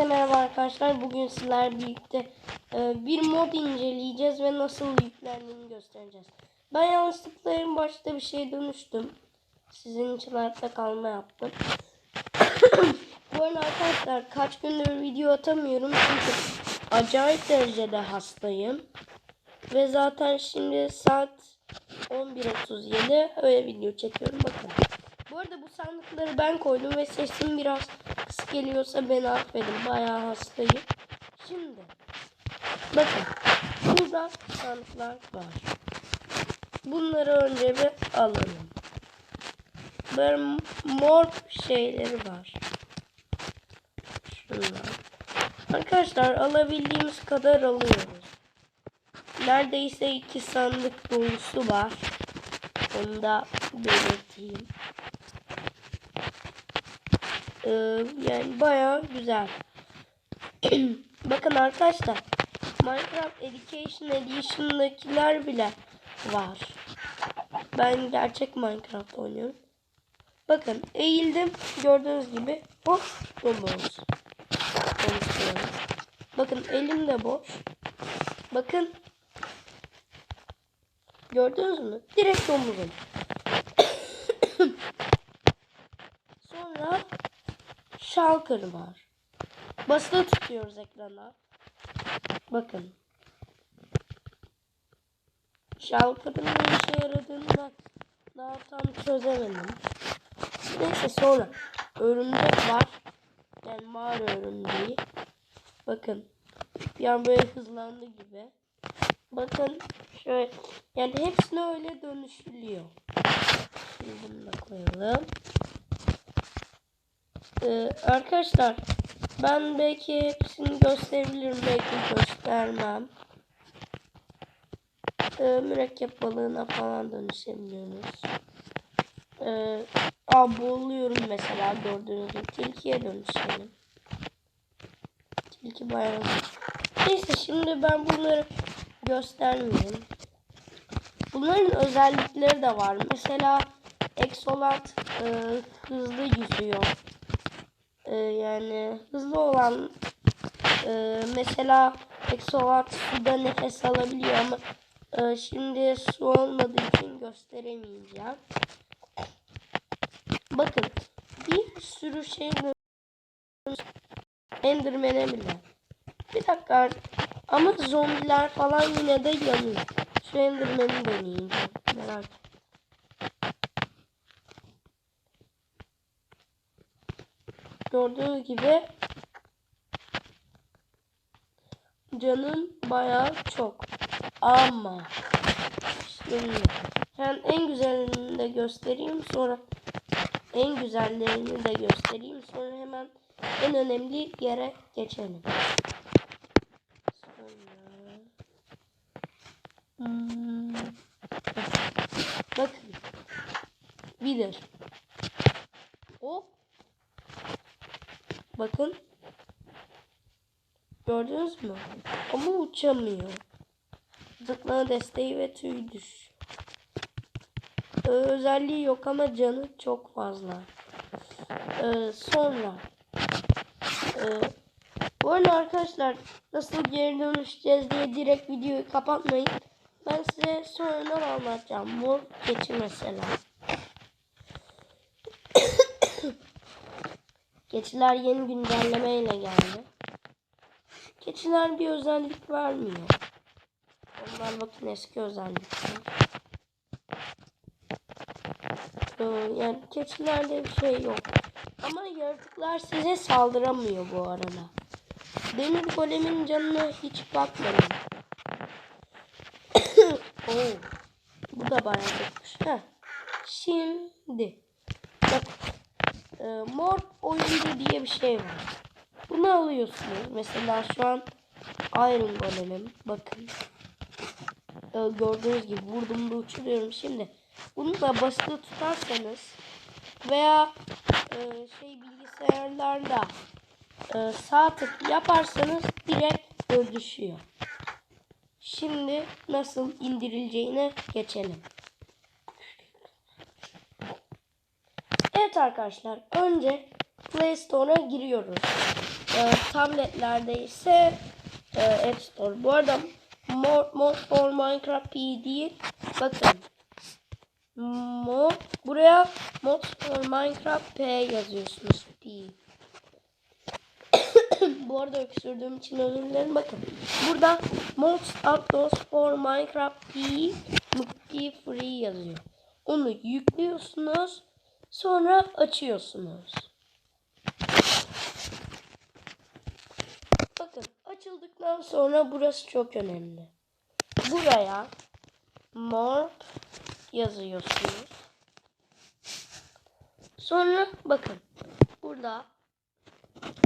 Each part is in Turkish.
Hepinize merhaba arkadaşlar. Bugün sizler birlikte e, bir mod inceleyeceğiz ve nasıl yüklendiğini göstereceğiz. Ben yanlışlıkla en başta bir şey dönüştüm. Sizin için hayatta kalma yaptım. Bu arada arkadaşlar kaç gündür video atamıyorum çünkü acayip derecede hastayım. Ve zaten şimdi saat 11.37 öyle video çekiyorum bakın. Bu arada bu sandıkları ben koydum ve sesim biraz kısık geliyorsa beni affedin. Bayağı hastayım. Şimdi bakın burada sandıklar var. Bunları önce bir alalım. Böyle mor şeyleri var. Şunlar. Arkadaşlar alabildiğimiz kadar alıyoruz. Neredeyse iki sandık dolusu var. Onu da belirteyim. Ee, yani bayağı güzel. Bakın arkadaşlar. Minecraft Education Edition'dakiler bile var. Ben gerçek Minecraft oynuyorum. Bakın eğildim. Gördüğünüz gibi boş. Konuşuyorum. Bakın elim de boş. Bakın. Gördünüz mü? Direkt domuzum. Sonra Shulker var. Basılı tutuyoruz ekrana. Bakın. Shulker'ın ne işe yaradığını ben daha tam çözemedim. Neyse sonra örümcek var. Yani mağara örümceği. Bakın. Bir an böyle hızlandı gibi. Bakın şöyle. Yani hepsine öyle dönüşülüyor. Şimdi bunu da koyalım. Ee, arkadaşlar ben belki hepsini gösterebilirim belki göstermem. Ee, mürekkep balığına falan dönüşebiliyoruz. Ee, aa, boğuluyorum mesela gördüğünüz gibi. Tilkiye dönüşelim. Tilki bayağı Neyse şimdi ben bunları göstermeyeyim. Bunların özellikleri de var. Mesela Exolat e, hızlı yüzüyor. E, yani hızlı olan e, mesela Exolat suda nefes alabiliyor ama e, şimdi su olmadığı için gösteremeyeceğim. Bakın bir sürü şey Enderman'e bile. Bir dakika ama zombiler falan yine de yanıyor. Şu Enderman'i deneyeyim. Merak ettim. Gördüğünüz gibi canım bayağı çok. Ama şimdi ben en güzelini de göstereyim sonra en güzellerini de göstereyim sonra hemen en önemli yere geçelim. Sonra hmm. Bakın. Bilir. O Bakın. Gördünüz mü? Ama uçamıyor. Zıplama desteği ve tüy düş. Ee, özelliği yok ama canı çok fazla. Ee, sonra. Ee, bu arada arkadaşlar nasıl geri dönüşeceğiz diye direkt videoyu kapatmayın. Ben size sonradan anlatacağım. Mor keçi mesela. Keçiler yeni güncellemeyle geldi. Keçiler bir özellik vermiyor. Onlar bakın eski özellikler. Ee, yani keçilerde bir şey yok. Ama yaratıklar size saldıramıyor bu arada. Demir golemin canına hiç bakmadım. Oo, bu da bayağı. Heh. Şimdi. Bak. E, mor oyuncu diye bir şey var. Bunu alıyorsunuz. Mesela şu an Iron Golem'im. Bakın. E, gördüğünüz gibi vurdum da uçuruyorum. Şimdi bunu da basılı tutarsanız veya e, şey bilgisayarlarda e, sağ tık yaparsanız direkt düşüyor. Şimdi nasıl indirileceğine geçelim. Evet arkadaşlar önce Play Store'a giriyoruz. Ee, tabletlerde ise e, App Store. Bu arada Mod, mod for Minecraft P değil. Bakın. Mod, buraya Mod for Minecraft P yazıyorsunuz. P. Bu arada öksürdüğüm için özür dilerim. Bakın. Burada Mods Uploads for Minecraft P P Free yazıyor. Onu yüklüyorsunuz. Sonra açıyorsunuz. Bakın açıldıktan sonra burası çok önemli. Buraya more yazıyorsunuz. Sonra bakın burada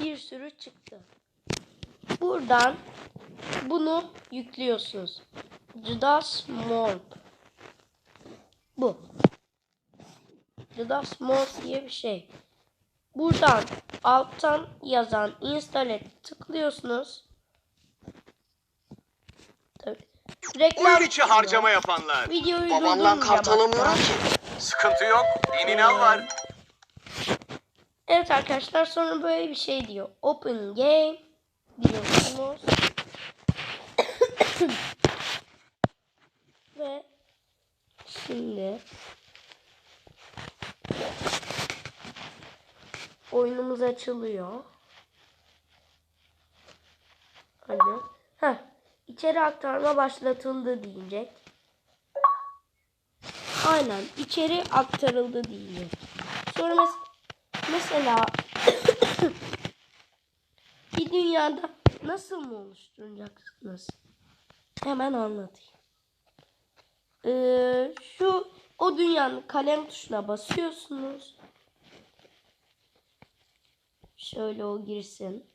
bir sürü çıktı. Buradan bunu yüklüyorsunuz. Judas Morp. Bu. Judas Morp diye bir şey. Buradan alttan yazan install'e tıklıyorsunuz. Tabii. Reklam Oyun içi çıkıyor. harcama yapanlar. Videoyu Babamdan kart alamıyorum ki. Sıkıntı yok. Eminal var. Evet arkadaşlar sonra böyle bir şey diyor. Open game diyorsunuz. Ve şimdi oyunumuz açılıyor. Hadi. Heh. İçeri aktarma başlatıldı diyecek. Aynen. içeri aktarıldı diyecek. Sonra mes- mesela bir dünyada nasıl mı oluşturacaksınız? Hemen anlatayım. Ee, şu o dünyanın kalem tuşuna basıyorsunuz. Şöyle o girsin.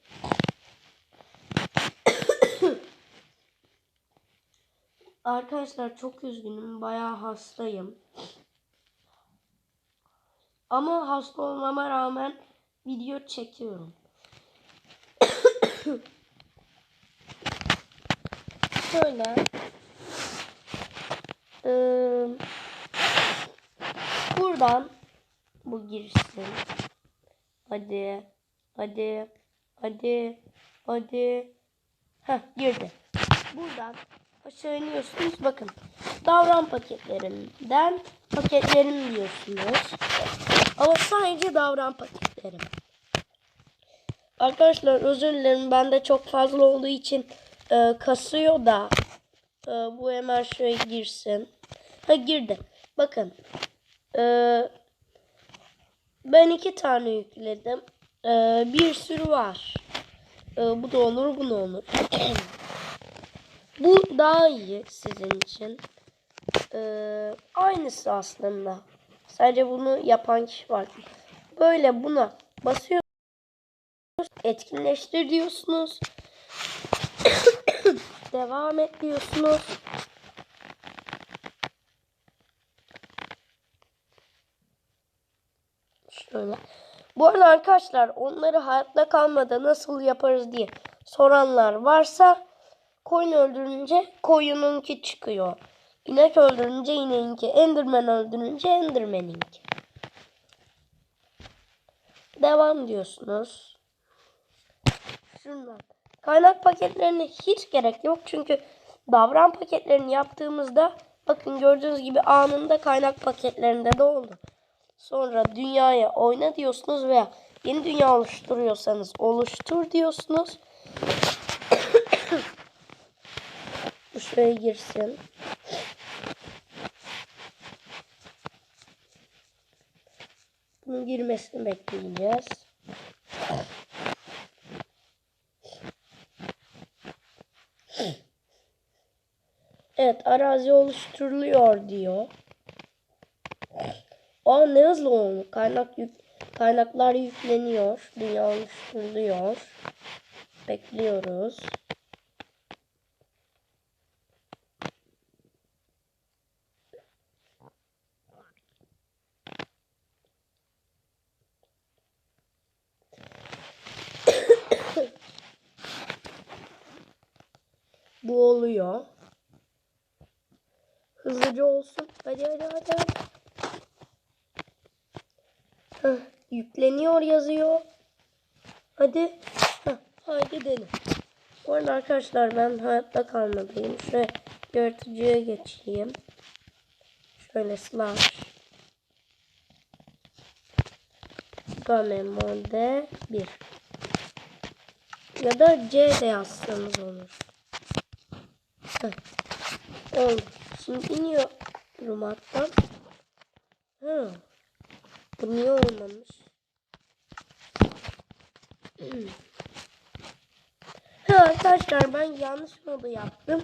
Arkadaşlar çok üzgünüm. Bayağı hastayım. Ama hasta olmama rağmen video çekiyorum. Şöyle. Ee, buradan bu girsin. Hadi. Hadi. Hadi. Hadi. Heh girdi. Buradan aşağı iniyorsunuz. Bakın. Davran paketlerinden paketlerim diyorsunuz. Ama sadece davran paketlerim. Arkadaşlar özür dilerim. Bende çok fazla olduğu için e, kasıyor da e, bu hemen şöyle girsin. Ha girdi. Bakın. E, ben iki tane yükledim. E, bir sürü var. E, bu da olur, bu da olur. bu daha iyi sizin için. E, aynısı aslında. Sadece bunu yapan kişi var. Böyle buna basıyorsunuz. Etkinleştir diyorsunuz. Devam et diyorsunuz. Şöyle. Bu arada arkadaşlar onları hayatta kalmada nasıl yaparız diye soranlar varsa koyun öldürünce koyununki çıkıyor. İnek öldürünce ineğinki. Enderman öldürünce Enderman'inki. Devam diyorsunuz. Şundan. Kaynak paketlerine hiç gerek yok. Çünkü davran paketlerini yaptığımızda bakın gördüğünüz gibi anında kaynak paketlerinde de oldu. Sonra dünyaya oyna diyorsunuz veya yeni dünya oluşturuyorsanız oluştur diyorsunuz. Bu şuraya girsin. Bunun girmesini bekleyeceğiz. Evet arazi oluşturuluyor diyor. Aa ne hızlı oldu. Kaynak yük, kaynaklar yükleniyor. Dünya oluşturuluyor. Bekliyoruz. Bu oluyor. Hızlıca olsun. Hadi hadi hadi. hadi. Heh, yükleniyor yazıyor. Hadi. Heh, haydi dedim. Bu arada arkadaşlar ben hayatta kalmalıyım. Şöyle yaratıcıya geçeyim. Şöyle slash. Game mode 1. Ya da C de yazsanız olur. Heh. Oldu. Şimdi iniyorum hatta. Hı. Bu niye olmamış? Ha arkadaşlar ben yanlış modu yaptım.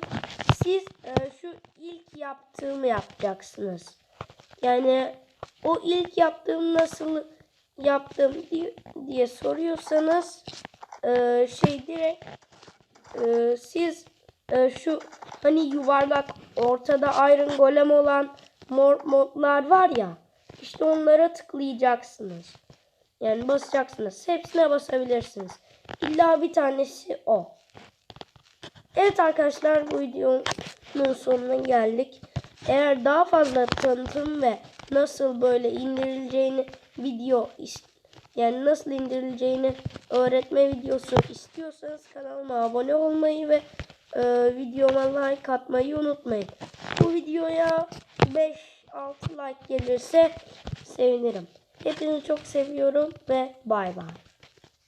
Siz e, şu ilk yaptığımı yapacaksınız. Yani o ilk yaptığım nasıl yaptım diye, diye soruyorsanız e, şey direkt e, siz e, şu hani yuvarlak ortada Iron Golem olan mor modlar var ya işte onlara tıklayacaksınız. Yani basacaksınız. Hepsine basabilirsiniz. İlla bir tanesi o. Evet arkadaşlar bu videonun sonuna geldik. Eğer daha fazla tanıtım ve nasıl böyle indirileceğini video yani nasıl indirileceğini öğretme videosu istiyorsanız kanalıma abone olmayı ve e, videoma like atmayı unutmayın. Bu videoya 5-6 like gelirse sevinirim. Hepinizi çok seviyorum ve bay bay.